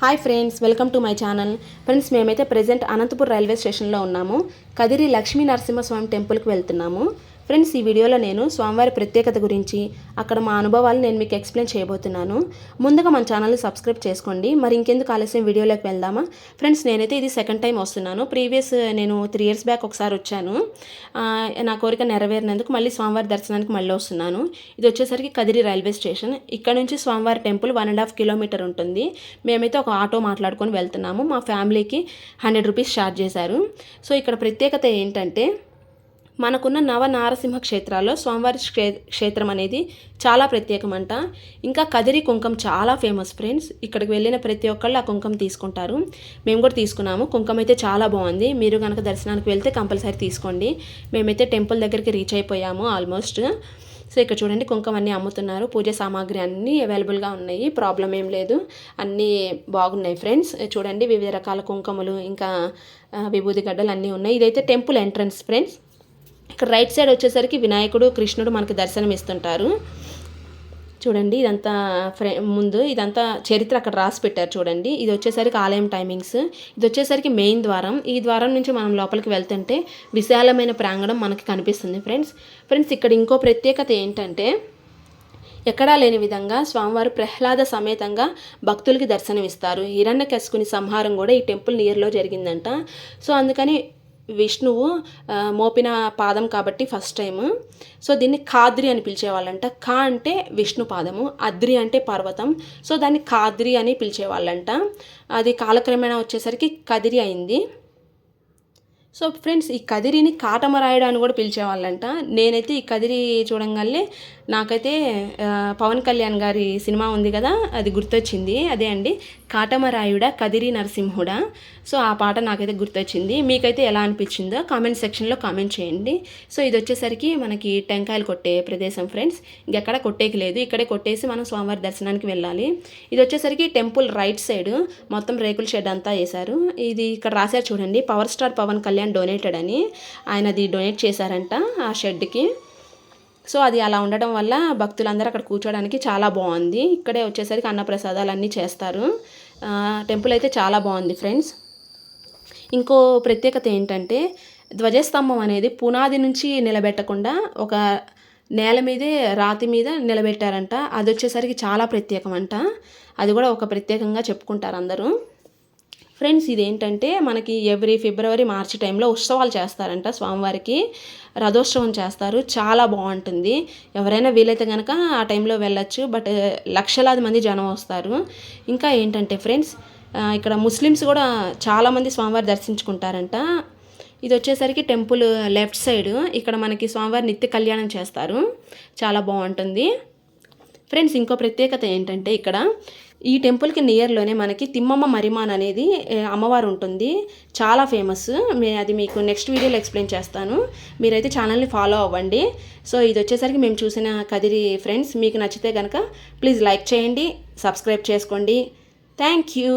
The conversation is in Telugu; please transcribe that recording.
Hi friends welcome to my channel friends మేమైతే ప్రజెంట్ అనంతపూర్ రైల్వే స్టేషన్లో ఉన్నాము. కదిరి లక్ష్మీ నరసింహస్వామి టెంపుల్కి వెళ్తున్నాము. ఫ్రెండ్స్ ఈ వీడియోలో నేను స్వామివారి ప్రత్యేకత గురించి అక్కడ మా అనుభవాలు నేను మీకు ఎక్స్ప్లెయిన్ చేయబోతున్నాను. ముందుగా మన ఛానల్ని సబ్స్క్రైబ్ చేసుకోండి. మరి ఇంకెందుకు ఆలస్యం? వీడియోలోకి వెళ్దామా? ఫ్రెండ్స్ నేనైతే ఇది సెకండ్ టైం వస్తున్నాను. ప్రీవియస్ నేను త్రీ ఇయర్స్ బ్యాక్ ఒకసారి వచ్చాను. నా కోరిక నెరవేరినందుకు మళ్ళీ స్వామివారి దర్శనానికి మళ్ళీ వస్తున్నాను. ఇది వచ్చేసరికి కదిరి రైల్వే స్టేషన్. ఇక్కడ నుంచి స్వామివారి temple one and half kilometre ఉంటుంది. మేమైతే ఒక ఆటో మాట్లాడుకొని వెళ్తున్నాము. మా ఫ్యామిలీకి హండ్రెడ్ రూపీస్ ఛార్జ్ చేశారు. సో ఇక్కడ ప్రత్యేకత ఏంటంటే మనకున్న నవ నారసింహ క్షేత్రాల్లో స్వామివారి క్షే- క్షేత్రం అనేది చాలా ప్రత్యేకమంట. ఇంకా కదిరి కుంకం చాలా ఫేమస్ ఫ్రెండ్స్. ఇక్కడికి వెళ్ళిన ప్రతి ఒక్కళ్ళు ఆ కుంకం తీసుకుంటారు. మేము కూడా తీసుకున్నాము. కుంకం అయితే చాలా బాగుంది. మీరు కనుక దర్శనానికి వెళ్తే కంపల్సరీ తీసుకోండి. మేమైతే టెంపుల్ దగ్గరికి రీచ్ అయిపోయాము ఆల్మోస్ట్. సో ఇక్కడ చూడండి కుంకం అన్నీ అమ్ముతున్నారు. పూజ సామాగ్రి అన్నీ అవైలబుల్గా ఉన్నాయి. ప్రాబ్లం ఏం లేదు. అన్నీ బాగున్నాయి ఫ్రెండ్స్. చూడండి వివిధ రకాల కుంకములు ఇంకా విభూతి గడ్డలు అన్నీ ఉన్నాయి. ఇదైతే టెంపుల్ ఎంట్రన్స్ ఫ్రెండ్స్. ఇక్కడ రైట్ సైడ్ వచ్చేసరికి వినాయకుడు కృష్ణుడు మనకి దర్శనం ఇస్తుంటారు. చూడండి ఇదంతా ఫ్రే ముందు ఇదంతా చరిత్ర అక్కడ రాసి పెట్టారు చూడండి. ఇది వచ్చేసరికి ఆలయం టైమింగ్స్ ఇది వచ్చేసరికి మెయిన్ ద్వారం. ఈ ద్వారం నుంచి మనం లోపలికి వెళ్తుంటే విశాలమైన ప్రాంగణం మనకి కనిపిస్తుంది ఫ్రెండ్స్ ఫ్రెండ్స్ ఇక్కడ ఇంకో ప్రత్యేకత ఏంటంటే ఎక్కడా లేని విధంగా స్వామివారు ప్రహ్లాద సమేతంగా భక్తులకి దర్శనమిస్తారు. హిరణ్యకశికుని సంహారం కూడా ఈ టెంపుల్ నియర్లో జరిగిందంట. సో అందుకని విష్ణువు మోపిన పాదం కాబట్టి ఫస్ట్ టైం సో దీన్ని కాద్రి అని పిలిచేవాళ్ళంట. కా అంటే విష్ణు పాదము అద్రి అంటే పర్వతం. సో దాన్ని కాద్రి అని పిలిచేవాళ్ళంట. అది కాలక్రమేణా వచ్చేసరికి కదిరి అయింది. సో ఫ్రెండ్స్ ఈ కదిరిని కాటమరాయుడు అని కూడా పిలిచేవాళ్ళంట. నేనైతే ఈ కదిరి చూడంగానే నాకైతే పవన్ కళ్యాణ్ గారి సినిమా ఉంది కదా అది గుర్తొచ్చింది. అదే అండి కాటమరాయుడ కదిరి నరసింహుడా? సో ఆ పాట నాకైతే గుర్తొచ్చింది. మీకైతే ఎలా అనిపించిందో కామెంట్ సెక్షన్లో కామెంట్ చేయండి. సో ఇది వచ్చేసరికి మనకి టెంకాయలు కొట్టే ప్రదేశం ఫ్రెండ్స్. ఇంకెక్కడ కొట్టేకి లేదు. ఇక్కడే కొట్టేసి మనం స్వామివారి దర్శనానికి వెళ్ళాలి. ఇది వచ్చేసరికి టెంపుల్ రైట్ సైడ్. మొత్తం రేకుల షెడ్ అంతా వేశారు. ఇది ఇక్కడ రాశారు చూడండి power star Pawan Kalyan donated అని ఆయన అది డొనేట్ చేశారంట ఆ షెడ్కి. సో అది అలా ఉండడం వల్ల భక్తులందరూ అక్కడ కూర్చోడానికి చాలా బాగుంది. ఇక్కడే వచ్చేసరికి అన్నప్రసాదాలు అన్నీ చేస్తారు టెంపుల్ అయితే చాలా బాగుంది ఫ్రెండ్స్. ఇంకో ప్రత్యేకత ఏంటంటే ధ్వజస్తంభం అనేది పునాది నుంచి నిలబెట్టకుండా ఒక నేల మీదే రాతి మీద నిలబెట్టారంట. అది వచ్చేసరికి చాలా ప్రత్యేకమంట. అది కూడా ఒక ప్రత్యేకంగా చెప్పుకుంటారు అందరూ. ఫ్రెండ్స్ ఇదేంటంటే మనకి ఎవ్రీ ఫిబ్రవరి మార్చి టైంలో ఉత్సవాలు చేస్తారంట స్వామివారికి. రథోత్సవం చేస్తారు. చాలా బాగుంటుంది. ఎవరైనా వీలైతే కనుక ఆ టైంలో వెళ్ళొచ్చు. బట్ లక్షలాది మంది జనం వస్తారు. ఇంకా ఏంటంటే ఫ్రెండ్స్ ఇక్కడ ముస్లిమ్స్ కూడా చాలామంది స్వామివారి దర్శించుకుంటారంట. ఇది వచ్చేసరికి టెంపుల్ లెఫ్ట్ సైడ్. ఇక్కడ మనకి స్వామివారి నిత్య కళ్యాణం చేస్తారు. చాలా బాగుంటుంది. ఫ్రెండ్స్ ఇంకో ప్రత్యేకత ఏంటంటే ఇక్కడ ఈ టెంపుల్కి నియర్లోనే మనకి తిమ్మమ్మ మరిమాన్ అనేది అమ్మవారు ఉంటుంది. చాలా ఫేమస్ మే అది మీకు నెక్స్ట్ వీడియోలో ఎక్స్ప్లెయిన్ చేస్తాను. మీరైతే ఛానల్ని ఫాలో అవ్వండి. సో ఇది వచ్చేసరికి మేము చూసిన కదిరి ఫ్రెండ్స్ మీకు నచ్చితే కనుక ప్లీజ్ లైక్ చేయండి సబ్స్క్రైబ్ చేసుకోండి. Thank you